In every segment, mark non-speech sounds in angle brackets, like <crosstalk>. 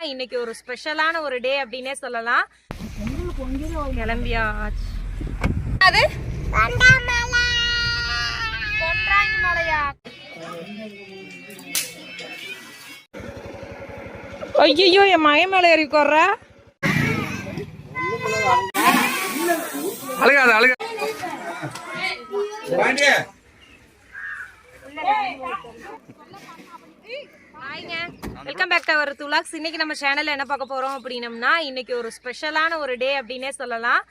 இன்னைக்கு ஒரு ஸ்பெஷலான ஒரு டே அப்படின்னே சொல்லலாம் கிளம்பியாச்சு அது கொன்றாங்கி மலையா ஐயோ என் மய மேல ஏறி கொர்ற அழுகாத அழுக வெல்கம் பேக் டு அவர் துலாக்ஸ் இன்னைக்கு நம்ம சேனல்ல என்ன பார்க்க போறோம் அப்படின்னம்னா இன்னைக்கு ஒரு ஸ்பெஷலான ஒரு டே அப்படின்னே சொல்லலாம்.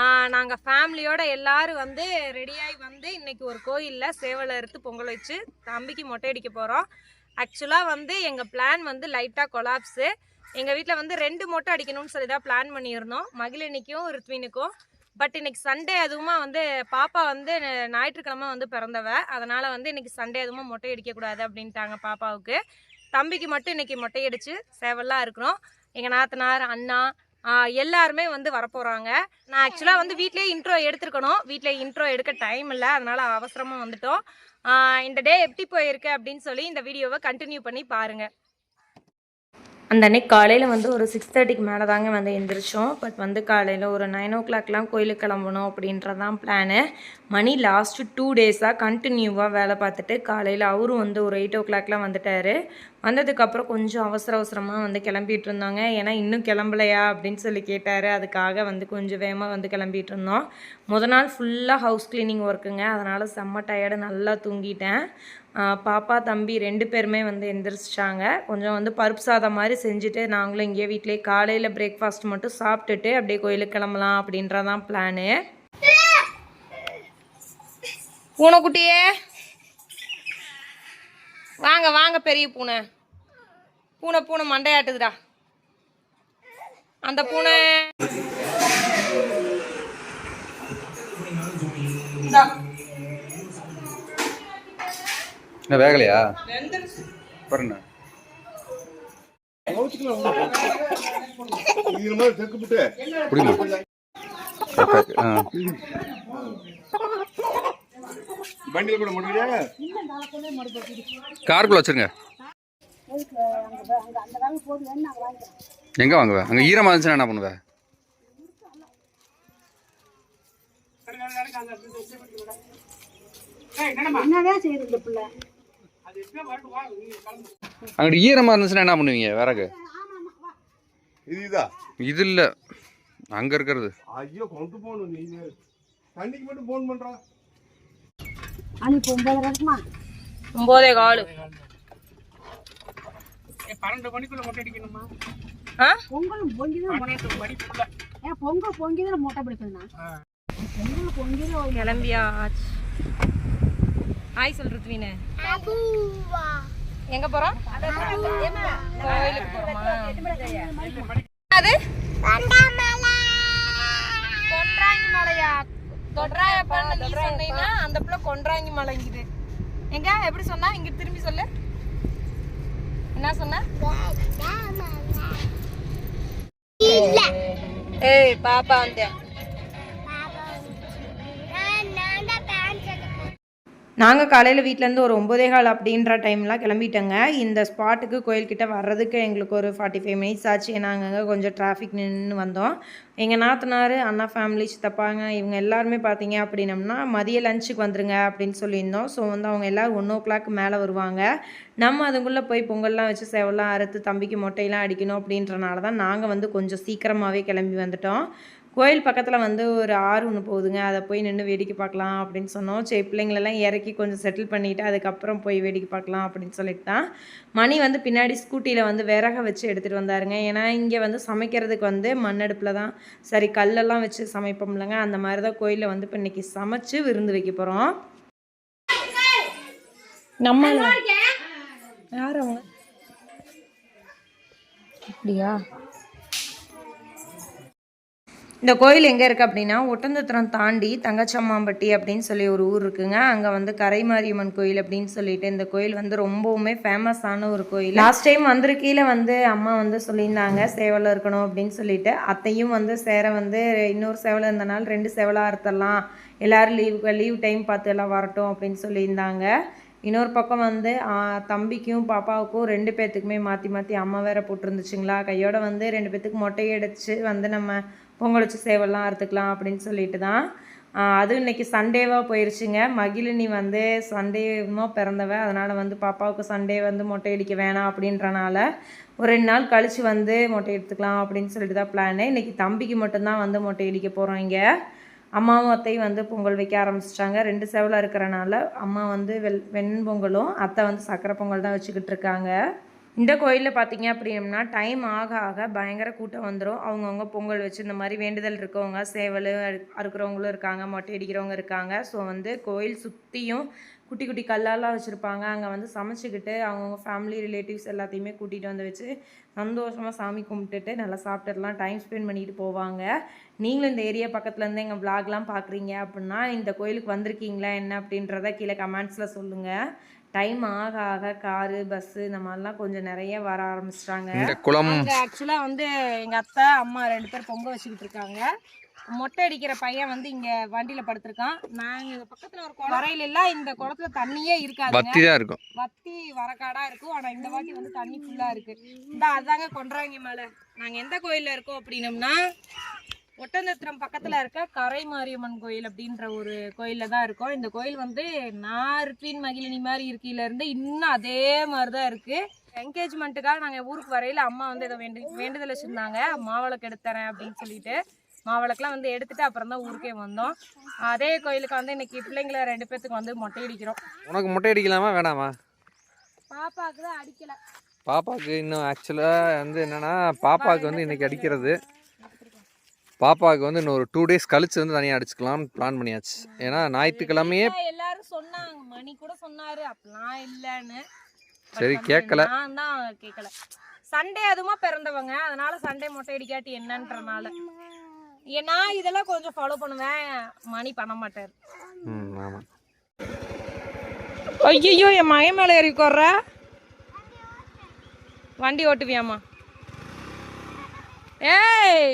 நாங்கள் நாங்க ஃபேமிலியோட எல்லாரும் வந்து ரெடியாகி வந்து இன்னைக்கு ஒரு கோயிலில் சேவலை அறுத்து பொங்கல் வச்சு தம்பிக்கு மொட்டை அடிக்க போறோம். ஆக்சுவலாக வந்து எங்கள் பிளான் வந்து லைட்டாக கொலாப்ஸு எங்கள் வீட்டில் வந்து ரெண்டு மொட்டை அடிக்கணும்னு சொல்லி தான் பிளான் பண்ணியிருந்தோம். மகிழினிக்கும் ரித்வினுக்கும் பட் இன்னைக்கு சண்டே அதுவுமா வந்து பாப்பா வந்து ஞாயிற்றுக்கிழமை வந்து பிறந்தவ. அதனால் வந்து இன்னைக்கு சண்டே அதுவுமா மொட்டை அடிக்கக்கூடாது அப்படின்ட்டாங்க பாப்பாவுக்கு. தம்பிக்கு மட்டும் இன்றைக்கி மொட்டையடிச்சு சேவல்லாம் இருக்கிறோம். எங்கள் நாத்தனார் அண்ணா எல்லாருமே வந்து வரப்போகிறாங்க நான் ஆக்சுவலாக வந்து வீட்லேயே இன்ட்ரோ எடுத்திருக்கணும். வீட்டில் இன்ட்ரோ எடுக்க டைம் இல்லை. அதனால் அவசரமாக வந்துட்டோம். இந்த டே எப்படி போயிருக்கு அப்படின்னு சொல்லி இந்த வீடியோவை கண்டினியூ பண்ணி பாருங்கள் அந்த அன்னைக்கு காலையில் வந்து ஒரு சிக்ஸ் தேர்ட்டிக்கு மேலே தாங்க வந்து எந்திரிச்சோம். பட் வந்து காலையில் ஒரு நைன் ஓ கிளாக்லாம் கோயிலுக்கு கிளம்பணும் அப்படின்றதான் பிளானு மணி லாஸ்ட்டு டூ டேஸாக கண்டினியூவாக வேலை பார்த்துட்டு காலையில் அவரும் வந்து ஒரு எயிட் ஓ கிளாக்லாம் வந்துட்டார். வந்ததுக்கப்புறம் கொஞ்சம் அவசர அவசரமாக வந்து கிளம்பிட்டு இருந்தாங்க. ஏன்னா இன்னும் கிளம்பலையா அப்படின்னு சொல்லி கேட்டார். அதுக்காக வந்து கொஞ்சம் வேகமாக வந்து கிளம்பிட்டு இருந்தோம். முத நாள் ஃபுல்லாக ஹவுஸ் க்ளீனிங் ஒர்க்குங்க அதனால் செம்ம டயர்டு நல்லா தூங்கிட்டேன். பாப்பா தம்பி ரெண்டு பேருமே வந்து எந்திரிச்சிட்டாங்க. கொஞ்சம் வந்து பருப்பு சாதம் மாதிரி செஞ்சுட்டு நாங்களும் இங்கேயே வீட்டிலே காலையில் பிரேக்ஃபாஸ்ட் மட்டும் சாப்பிட்டுட்டு அப்படியே கோயிலுக்கு கிளம்பலாம் அப்படின்றதான் பிளானு பூனைக்குட்டியே வாங்க வாங்க பெரிய பூனை. பூனை பூனை மண்டையாட்டுதுடா. அந்த பூனை. இந்தா. என்ன வேகலையா? பாருங்க. குடிமா ஆ கூட முடியல காருக்குள்ள வச்சிருங்க. எங்க வாங்குவ? அங்க ஈரமா இருந்துச்சுன்னா என்ன பண்ணுவ? அங்கிட்டு ஈரமா இருந்துச்சுன்னா என்ன பண்ணுவீங்க விறகு? இது இதா? இது இல்ல அங்க இருக்கிறது. ஐயோ கொண்டு போகணும் நீ. தண்ணிக்கு மட்டும் போன் பண்றா. ஒம்போதே காலு. ஆ? பொங்கல் பொங்கிதான் ஏன் பொங்கல் பொங்கிதான் மொட்டை பிடிக்கணும் பொங்கல் பொங்கிதான் கிளம்பியாச்சு. ஹாய் சொல் ருத்வினு. எங்க போறோம் கோயிலுக்கு போறோமா? அது? கொன்றாங்கி மலையா தொட்ராயப்பான்னு நீ சொன்னீங்கன்னா அந்த பிள்ளை கொன்றாங்கி மலைங்குது எங்க? எப்படி சொன்னா? இங்க திரும்பி சொல்லு. என்ன சொன்ன? ஏய் பாப்பா வந்தேன் நாங்கள் காலையில் வீட்டிலேருந்து ஒரு ஒம்போதே கால் அப்படின்ற டைம்லாம் கிளம்பிட்டோங்க. இந்த ஸ்பாட்டுக்கு கோயில்கிட்ட வர்றதுக்கு எங்களுக்கு ஒரு ஃபார்ட்டி ஃபைவ் மினிட்ஸ் ஆச்சு. நாங்கள் அங்கே கொஞ்சம் டிராஃபிக் நின்று வந்தோம். எங்கள் நாத்தனார் அண்ணா ஃபேமிலி சித்தப்பாங்க இவங்க எல்லாருமே பார்த்தீங்க அப்படின்னம்னா மதிய லஞ்சுக்கு வந்துருங்க அப்படின்னு சொல்லியிருந்தோம். ஸோ வந்து அவங்க எல்லோரும் ஒன் ஓ கிளாக் மேலே வருவாங்க. நம்ம அதுக்குள்ளே போய் பொங்கல்லாம் வச்சு சேவலாம் அறுத்து தம்பிக்கு மொட்டையெல்லாம் அடிக்கணும் அப்படின்றனால தான் நாங்கள் வந்து கொஞ்சம் சீக்கிரமாகவே கிளம்பி வந்துட்டோம். கோயில் பக்கத்தில் வந்து ஒரு ஆறு ஒன்று போகுதுங்க. அதை போய் நின்று வேடிக்கை பார்க்கலாம் அப்படின்னு சொன்னோம். சரி பிள்ளைங்களெல்லாம் இறக்கி கொஞ்சம் செட்டில் பண்ணிவிட்டு அதுக்கப்புறம் போய் வேடிக்கை பார்க்கலாம் அப்படின்னு சொல்லிட்டு தான் மணி வந்து பின்னாடி ஸ்கூட்டியில் வந்து விறக வச்சு எடுத்துகிட்டு வந்தாருங்க. ஏன்னா இங்கே வந்து சமைக்கிறதுக்கு வந்து மண்ணடுப்பில் தான். சரி கல்லெல்லாம் வச்சு சமைப்போம்லங்க. அந்த மாதிரி தான் கோயிலில் வந்து இப்போ இன்னைக்கு சமைச்சு விருந்து வைக்க போகிறோம் நம்ம யார் அவங்க? அப்படியா? இந்த கோயில் எங்கே இருக்குது அப்படின்னா ஒட்டந்தத்திரம் தாண்டி தங்கச்சம்மாம்பட்டி அப்படின்னு சொல்லி ஒரு ஊர் இருக்குங்க. அங்கே வந்து கரைமாரியம்மன் கோயில் அப்படின்னு சொல்லிட்டு இந்த கோயில் வந்து ரொம்பவுமே ஃபேமஸான ஒரு கோயில். லாஸ்ட் டைம் வந்திருக்கையில் வந்து அம்மா வந்து சொல்லியிருந்தாங்க சேவலை இருக்கணும் அப்படின்னு சொல்லிட்டு. அத்தையும் வந்து சேர வந்து இன்னொரு சேவலை இருந்தனால ரெண்டு சேவலாக அறுத்தலாம் எல்லாரும் லீவ் லீவ் டைம் பார்த்து எல்லாம் வரட்டும் அப்படின்னு சொல்லியிருந்தாங்க. இன்னொரு பக்கம் வந்து தம்பிக்கும் பாப்பாவுக்கும் ரெண்டு பேர்த்துக்குமே மாற்றி மாற்றி அம்மா வேற போட்டிருந்துச்சுங்களா? கையோட வந்து ரெண்டு பேர்த்துக்கு மொட்டையடிச்சு வந்து நம்ம பொங்கல் வச்சு சேவல்லாம் அறுத்துக்கலாம் அப்படின்னு சொல்லிட்டு தான் அதுவும் இன்னைக்கு சண்டேவாக போயிடுச்சுங்க மகிழினி வந்து சண்டேமோ பிறந்தவ அதனால் வந்து பாப்பாவுக்கு சண்டே வந்து மொட்டை அடிக்க வேணாம் அப்படின்றனால ஒரு ரெண்டு நாள் கழித்து வந்து மொட்டை எடுத்துக்கலாம் அப்படின்னு சொல்லிட்டு தான் பிளானு இன்றைக்கி தம்பிக்கு மட்டும்தான் வந்து மொட்டை அடிக்க போகிறோம் இங்கே. அம்மாவும் அத்தையும் வந்து பொங்கல் வைக்க ஆரம்பிச்சிட்டாங்க. ரெண்டு செவலாக இருக்கிறனால அம்மா வந்து வெள் வெண்பொங்கலும் அத்தை வந்து சக்கரை பொங்கல் தான் வச்சுக்கிட்டு இருக்காங்க. இந்த கோயிலில் பார்த்தீங்க அப்படின்னா டைம் ஆக ஆக பயங்கர கூட்டம் வந்துடும் அவங்கவுங்க பொங்கல் வச்சு இந்த மாதிரி வேண்டுதல் இருக்கவங்க சேவல் அறு- அறுக்கிறவங்களும் இருக்காங்க மொட்டை அடிக்கிறவங்க இருக்காங்க. ஸோ வந்து கோயில் சுற்றியும் குட்டி குட்டி கல்லாலாம் வச்சுருப்பாங்க. அங்கே வந்து சமைச்சிக்கிட்டு அவங்கவுங்க ஃபேமிலி ரிலேட்டிவ்ஸ் எல்லாத்தையுமே கூட்டிகிட்டு வந்து வச்சு சந்தோஷமாக சாமி கும்பிட்டுட்டு நல்லா சாப்பிட்டுலாம் டைம் ஸ்பெண்ட் பண்ணிட்டு போவாங்க. நீங்களும் இந்த ஏரியா பக்கத்துலேருந்து எங்கள் vlogலாம் பார்க்குறீங்க அப்படின்னா இந்த கோயிலுக்கு வந்திருக்கீங்களா என்ன அப்படின்றத கீழே கமெண்ட்ஸில் சொல்லுங்கள் டைம் ஆக ஆக காரு பஸ்ஸு இந்த மாதிரிலாம் கொஞ்சம் நிறைய வர ஆரம்பிச்சிட்டாங்க. இந்த குளம். ஆக்சுவலாக வந்து எங்கள் அத்தை அம்மா ரெண்டு பேர் பொங்க வச்சுக்கிட்டு இருக்காங்க. மொட்டை அடிக்கிற பையன் வந்து இங்கே வண்டியில் படுத்திருக்கான். நாங்கள் பக்கத்தில் ஒரு வரையில எல்லாம் இந்த குளத்துல தண்ணியே இருக்காதுங்க. வத்தி தான் இருக்கும். வத்தி வரக்காடா இருக்கும். ஆனா இந்த வாட்டி வந்து தண்ணி ஃபுல்லா இருக்கு. இந்த அதாங்க கொண்டுறாங்க மேல. நாங்க எந்த கோயில்ல இருக்கோம் அப்படின்னம்னா ஒட்டந்தத்திரம் பக்கத்துல இருக்க கரை மாரியம்மன் கோயில் அப்படின்ற ஒரு கோயில்ல தான் இருக்கோம். இந்த கோயில் வந்து நான் ரிட்வீன் மகிழினி மாதிரி இருக்கையில இருந்து இன்னும் அதே மாதிரி தான் இருக்கு. என்கேஜ்மெண்ட்டுக்காக நாங்க ஊருக்கு வரையில அம்மா வந்து இதை வேண்டு வேண்டுதல் வச்சிருந்தாங்க மாவிளக்கு எடுத்துறேன் அப்படின்னு சொல்லிட்டு மாவிளக்குலாம் வந்து எடுத்துட்டு அப்புறம் தான் ஊருக்கே வந்தோம். அதே கோயிலுக்கு வந்து இன்னைக்கு பிள்ளைங்களை ரெண்டு பேத்துக்கு வந்து மொட்டை அடிக்கிறோம். உனக்கு மொட்டை அடிக்கலாமா வேணாமா? பாப்பாக்கு தான் அடிக்கல. பாப்பாவுக்கு இன்னும் ஆக்சுவலாக வந்து என்னென்னா பாப்பாவுக்கு வந்து இன்னைக்கு அடிக்கிறது. பாப்பாவுக்கு வந்து இன்னும் ஒரு டூ டேஸ் கழிச்சு வந்து தனியாக அடிச்சுக்கலாம்னு பிளான் பண்ணியாச்சு. ஏன்னா ஞாயிற்றுக்கிழமையே எல்லாரும் சொன்னாங்க. மணி கூட சொன்னாரு. அப்படிலாம் இல்லன்னு. சரி, கேட்கல. நான் தான் கேட்கல சண்டே அதுமா பிறந்தவங்க. அதனால சண்டே மொட்டை அடிக்காட்டி என்னன்றனால. ஏன்னா இதெல்லாம் கொஞ்சம் ஃபாலோ பண்ணுவேன். மணி பண்ண மாட்டாரு. ம் ஆமாம் ஐயோ என் மகன் மேல ஏறி உட்கார்ற? வண்டி ஓட்டுவியாமா ஏய்!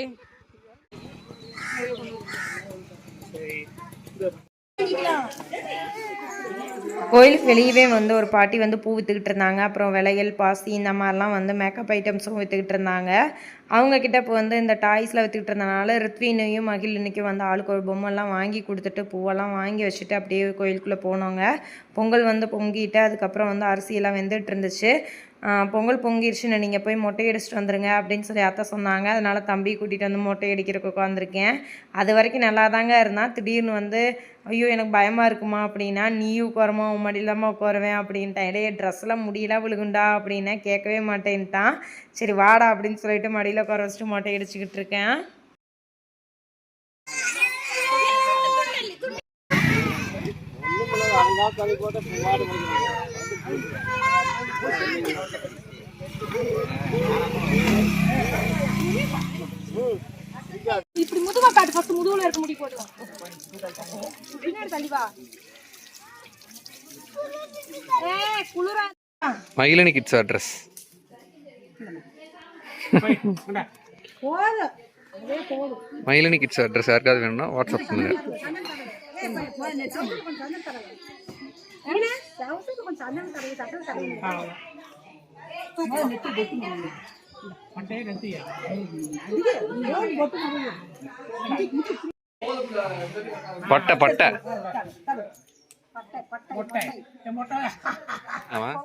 கோயிலுக்கு வெளியவே வந்து ஒரு பாட்டி வந்து பூ விற்றுக்கிட்டு இருந்தாங்க. அப்புறம் விலைகள் பாசி இந்த மாதிரிலாம் வந்து மேக்கப் ஐட்டம்ஸும் விற்றுக்கிட்டு இருந்தாங்க. அவங்கக்கிட்ட இப்போ வந்து இந்த டாய்ஸில் விற்றுக்கிட்டு இருந்தனால ரித்வினையும் மகிழினிக்கும் வந்து ஆளுக்கு ஒரு பொம்மைலாம் வாங்கி கொடுத்துட்டு பூவெல்லாம் வாங்கி வச்சுட்டு அப்படியே கோயிலுக்குள்ளே போனோங்க. பொங்கல் வந்து பொங்கிட்டு அதுக்கப்புறம் வந்து அரிசியெல்லாம் வெந்துட்டு இருந்துச்சு. பொங்கல் பொங்கிருச்சுன்னு நீங்கள் போய் மொட்டை அடிச்சுட்டு வந்துருங்க அப்படின்னு சொல்லி அத்தை சொன்னாங்க. அதனால் தம்பி கூட்டிகிட்டு வந்து மொட்டை அடிக்கிறதுக்கு உட்காந்துருக்கேன் அது வரைக்கும் நல்லா தாங்க இருந்தான் திடீர்னு வந்து ஐயோ எனக்கு பயமாக இருக்குமா? அப்படின்னா நீயும் உட்காரமா உன் மடியிலாமல் உட்காருவேன் அப்படின்ட்டான். இடையே ட்ரெஸ்லாம் முடியலாம் விழுகுண்டா? அப்படின்னா கேட்கவே மாட்டேன்ட்டான். சரி வாடா அப்படின்னு சொல்லிட்டு மடியில் உட்கார வச்சுட்டு மொட்டை அடிச்சுக்கிட்டு இருக்கேன். இப்படி முதுவா காட்டு ஃபர்ஸ்ட் முதுகுல இருக்க முடி போடுவோம் பின்னாடி தள்ளி வா ஏய் குளிரா மகிழினி கிட்ஸ் அட்ரஸ் போதும் மகிழினி கிட்ஸ் அட்ரஸ் யாருக்காவது வேணும்னா வாட்ஸ்அப் பண்ணுங்க பட்டை பட்டை ஆமாம்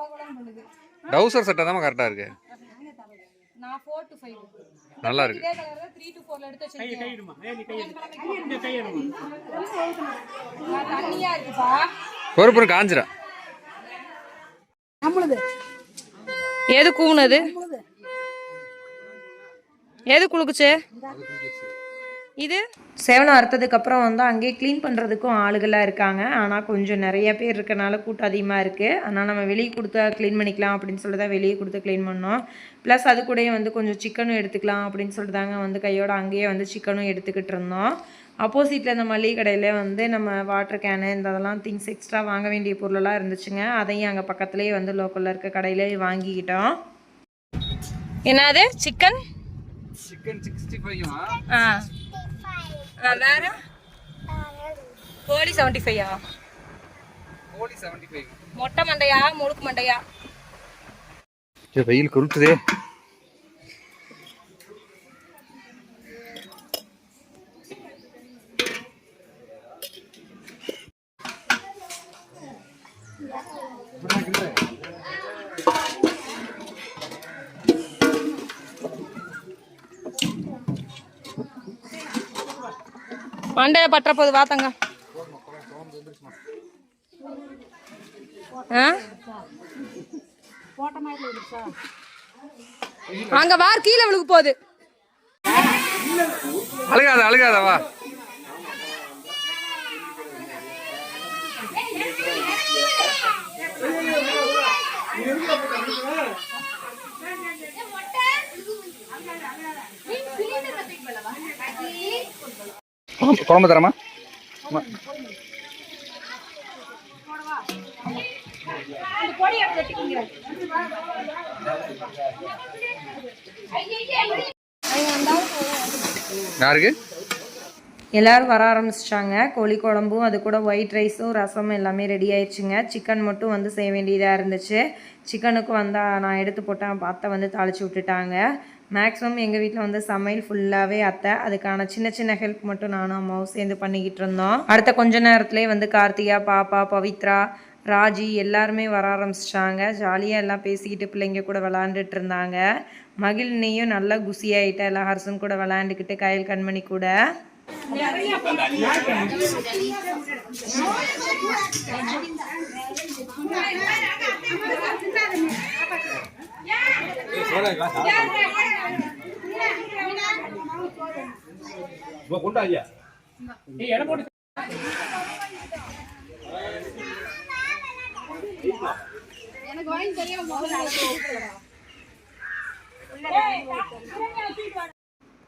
டவுசர் சட்டை தான் கரெக்டாக இருக்கு. நான் 4 to 5 நல்லா இருக்கு. இதே கலர்ல 3 to 4 ல எடுத்து வச்சிருக்கேன். நான் தண்ணியா இருக்குப்பா. பொறுப்பு காஞ்சிரா. நம்மளுது. எது கூவுனது? எது குளுக்குச்சு இது? சேவனம் அறுத்ததுக்கப்புறம் வந்து அங்கேயே க்ளீன் பண்ணுறதுக்கும் ஆளுகளாக இருக்காங்க. ஆனால் கொஞ்சம் நிறைய பேர் இருக்கனால கூட்டம் அதிகமாக இருக்குது ஆனால் நம்ம வெளியே கொடுத்து க்ளீன் பண்ணிக்கலாம் அப்படின்னு சொல்லி தான் வெளியே கொடுத்து க்ளீன் பண்ணோம். ப்ளஸ் அது கூடயே வந்து கொஞ்சம் சிக்கனும் எடுத்துக்கலாம் அப்படின்னு சொல்லிட்டு தாங்க வந்து கையோட அங்கேயே வந்து சிக்கனும் எடுத்துக்கிட்டு இருந்தோம். ஆப்போசிட்டில் இந்த மளிகை கடையில் வந்து நம்ம வாட்டர் கேனு இந்த அதெல்லாம் திங்ஸ் எக்ஸ்ட்ரா வாங்க வேண்டிய பொருளெல்லாம் இருந்துச்சுங்க. அதையும் அங்கே பக்கத்துலேயே வந்து லோக்கலில் இருக்க கடையிலே வாங்கிக்கிட்டோம். என்னது? சிக்கன் சிக்கன் சிக்ஸ்டி ஃபைவ் ஆ. ஆ, வேற? கோழி செவன்ட்டி ஃபைவா கோழி செவன்டி ஃபைவ் மொட்டை மண்டையா முழுக்கு மண்டையா? வெயில் குருட்டுதே. மண்டையில பற்ற போது வாத்தங்க ஆ? அங்க வார் கீழே விழுக போகுது. அழுகாத அழுகாத வா. குழம்பு- தரமா? யாருக்கு? எல்லாரும் வர ஆரம்பிச்சிட்டாங்க. கோழி குழம்பும் அது கூட ஒயிட் ரைஸும் ரசமும் எல்லாமே ரெடி ஆயிடுச்சுங்க. சிக்கன் மட்டும் வந்து செய்ய வேண்டியதாக இருந்துச்சு. சிக்கனுக்கு வந்தால் நான் எடுத்து போட்டேன் அத்தை வந்து தாளிச்சு விட்டுட்டாங்க. மேக்ஸிமம் எங்கள் வீட்டில் வந்து சமையல் ஃபுல்லாகவே அத்தை அதுக்கான சின்ன சின்ன ஹெல்ப் மட்டும் நானும் அம்மாவும் சேர்ந்து பண்ணிக்கிட்டு இருந்தோம் அடுத்த கொஞ்ச நேரத்துலேயே வந்து கார்த்திகா பாப்பா பவித்ரா ராஜி எல்லாருமே வர ஆரம்பிச்சிட்டாங்க ஜாலியாக எல்லாம் பேசிக்கிட்டு பிள்ளைங்க கூட விளாண்டுட்டு இருந்தாங்க மகிழ்னியும் நல்லா குசியாயிட்டா எல்லா ஹர்ஸும் கூட விளாண்டுக்கிட்டு கயல் கண்மணி கூட கொண்டா ஐயா எடை போட்டு எனக்கு வாங்கி தெரியும்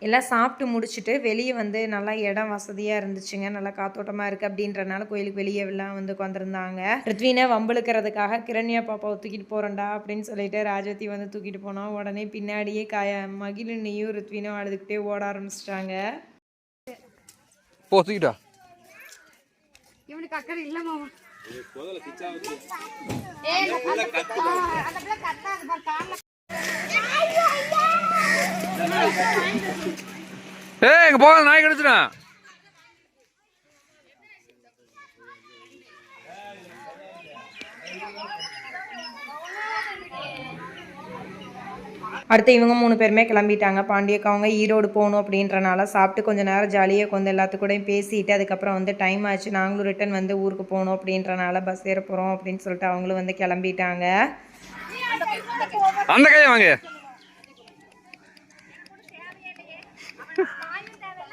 எல்லாம் சாப்பிட்டு முடிச்சுட்டு வெளியே வந்து நல்லா இடம் வசதியாக இருந்துச்சுங்க நல்லா காத்தோட்டமாக இருக்குது அப்படின்றனால கோயிலுக்கு வெளியே எல்லாம் வந்து உட்காந்துருந்தாங்க ரித்வினை வம்பளுக்கிறதுக்காக கிரண்யா பாப்பாவை தூக்கிட்டு போகிறேன்டா அப்படின்னு சொல்லிட்டு ராஜவதி வந்து தூக்கிட்டு போனோம் உடனே பின்னாடியே காய மகிழினியும் ரித்வினும் அழுதுகிட்டே ஓட ஆரம்பிச்சிட்டாங்க போ தூக்கிட்டா இவனுக்கு அக்கறை இல்ல மாமா ஏய் இங்க போகாத நாய் கடிச்சிடா அடுத்து இவங்க மூணு பேருமே கிளம்பிட்டாங்க. பாண்டியக்கா அவங்க ஈரோடு போகணும் அப்படின்றனால சாப்பிட்டு கொஞ்ச நேரம் ஜாலியாக கொஞ்சம் எல்லாத்து கூடயும் பேசிட்டு அதுக்கப்புறம் வந்து டைம் ஆச்சு. நாங்களும் ரிட்டன் வந்து ஊருக்கு போகணும் அப்படின்றனால பஸ் ஏற போகிறோம் அப்படின்னு சொல்லிட்டு அவங்களும் வந்து கிளம்பிட்டாங்க. அந்த கையை வாங்க.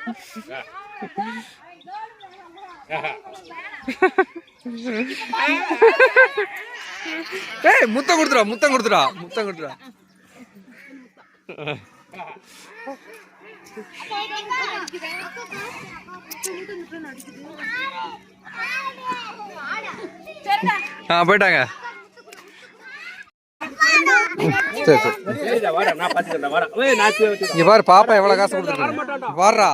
<laughs> ஏய் முத்தம் கொடுத்துடா முத்தம் கொடுத்துடா முத்தம் கொடுத்துடா. ஆ போயிட்டாங்க. சரி சரி இங்க பாரு பாப்பா எவ்வளவு காசு கொடுத்துருக்கு வாடுறா.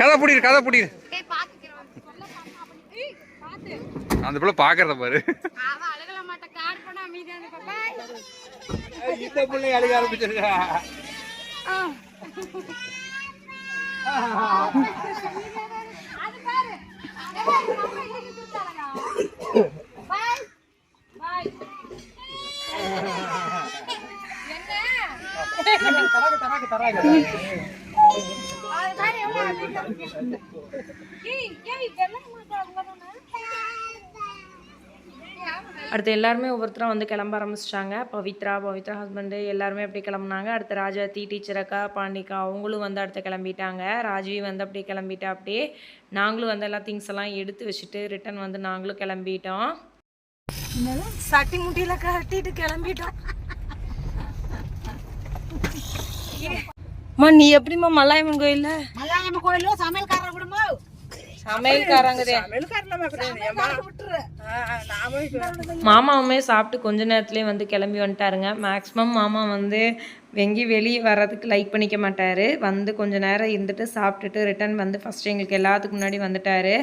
கதை புடிடு கதை புடிடு. அந்த பிள்ளை பாக்குறத பாரு. இந்த பிள்ளை அழுக ஆரம்பிச்சிருக்கா. அது அடுத்து எல்லாருமே ஒவ்வொருத்தரும் வந்து கிளம்ப ஆரம்பிச்சிட்டாங்க. பவித்ரா பவித்ரா ஹஸ்பண்டு எல்லாருமே அப்படி கிளம்புனாங்க. அடுத்து ராஜாத்தி டீச்சர் அக்கா பாண்டிக்கா அவங்களும் வந்து அடுத்து கிளம்பிட்டாங்க. ராஜி வந்து அப்படியே கிளம்பிட்டா அப்படியே நாங்களும் வந்து எல்லா திங்ஸ் எல்லாம் எடுத்து வச்சுட்டு ரிட்டன் வந்து நாங்களும் கிளம்பிட்டோம். சட்டி முட்டியில கட்டிட்டு கிளம்பிட்டோம். அம்மா நீ எப்படிம்மா மல்லாயம்மன் கோயில்ல? மல்லாயம்ம கோயிலும் சமையல்காரர் குடும்பம் மாமாவுமே சாப்பிட்டு கொஞ்ச நேரத்துலேயே வந்து கிளம்பி வந்துட்டாருங்க. மேக்ஸிமம் மாமா வந்து வெங்கி வெளியே வர்றதுக்கு லைக் பண்ணிக்க மாட்டார். வந்து கொஞ்ச நேரம் இருந்துட்டு சாப்பிட்டுட்டு ரிட்டர்ன் வந்து ஃபஸ்ட்டு எங்களுக்கு எல்லாத்துக்கு முன்னாடி வந்துட்டார்.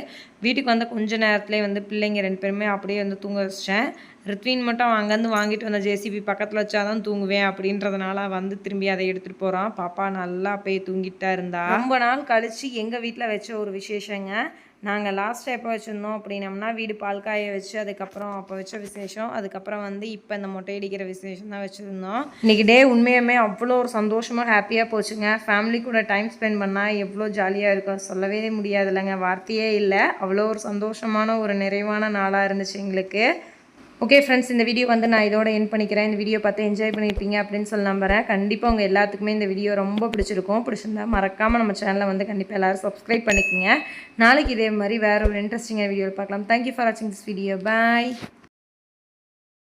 வீட்டுக்கு வந்த கொஞ்ச நேரத்துலேயே வந்து பிள்ளைங்க ரெண்டு பேருமே அப்படியே வந்து தூங்க வச்சிட்டேன். ரித்வின் மட்டும் அங்கேருந்து வாங்கிட்டு வந்த ஜேசிபி பக்கத்தில் வச்சாதான் தூங்குவேன் அப்படின்றதுனால வந்து திரும்பி அதை எடுத்துகிட்டு போகிறான் பாப்பா நல்லா போய் தூங்கிட்டு இருந்தா. ரொம்ப நாள் கழித்து எங்கள் வீட்டில் வச்ச ஒரு விசேஷங்க. நாங்கள் லாஸ்ட்டாக எப்போ வச்சுருந்தோம் அப்படின்னம்னா வீடு பால் காய வச்சு அதுக்கப்புறம் அப்போ வச்ச விசேஷம். அதுக்கப்புறம் வந்து இப்போ இந்த மொட்டை அடிக்கிற விசேஷம் தான் வச்சுருந்தோம். இன்றைக்கி டே உண்மையுமே அவ்வளோ ஒரு சந்தோஷமாக ஹாப்பியாக போச்சுங்க. ஃபேமிலி கூட டைம் ஸ்பெண்ட் பண்ணால் எவ்வளோ ஜாலியாக இருக்கும். சொல்லவே முடியாது இல்லைங்க வார்த்தையே இல்லை. அவ்வளோ ஒரு சந்தோஷமான ஒரு நிறைவான நாளாக இருந்துச்சு எங்களுக்கு. ஓகே ஃப்ரெண்ட்ஸ் இந்த வீடியோ வந்து நான் இதோட என் பண்ணிக்கிறேன். இந்த வீடியோ பார்த்து என்ஜாய் பண்ணியிருப்பீங்க அப்படின்னு சொல்லி நம்புறேன் கண்டிப்பாக உங்கள் எல்லாத்துக்குமே இந்த வீடியோ ரொம்ப பிடிச்சிருக்கும். பிடிச்சிருந்தா மறக்காமல் நம்ம சேனலை வந்து கண்டிப்பாக எல்லாரும் சப்ஸ்கிரைப் பண்ணிக்கோங்க. நாளைக்கு இதே மாதிரி வேற ஒரு இன்ட்ரெஸ்டிங்கான வீடியோவில் பார்க்கலாம். தேங்க்யூ ஃபார் வாட்சிங் திஸ் வீடியோ பாய்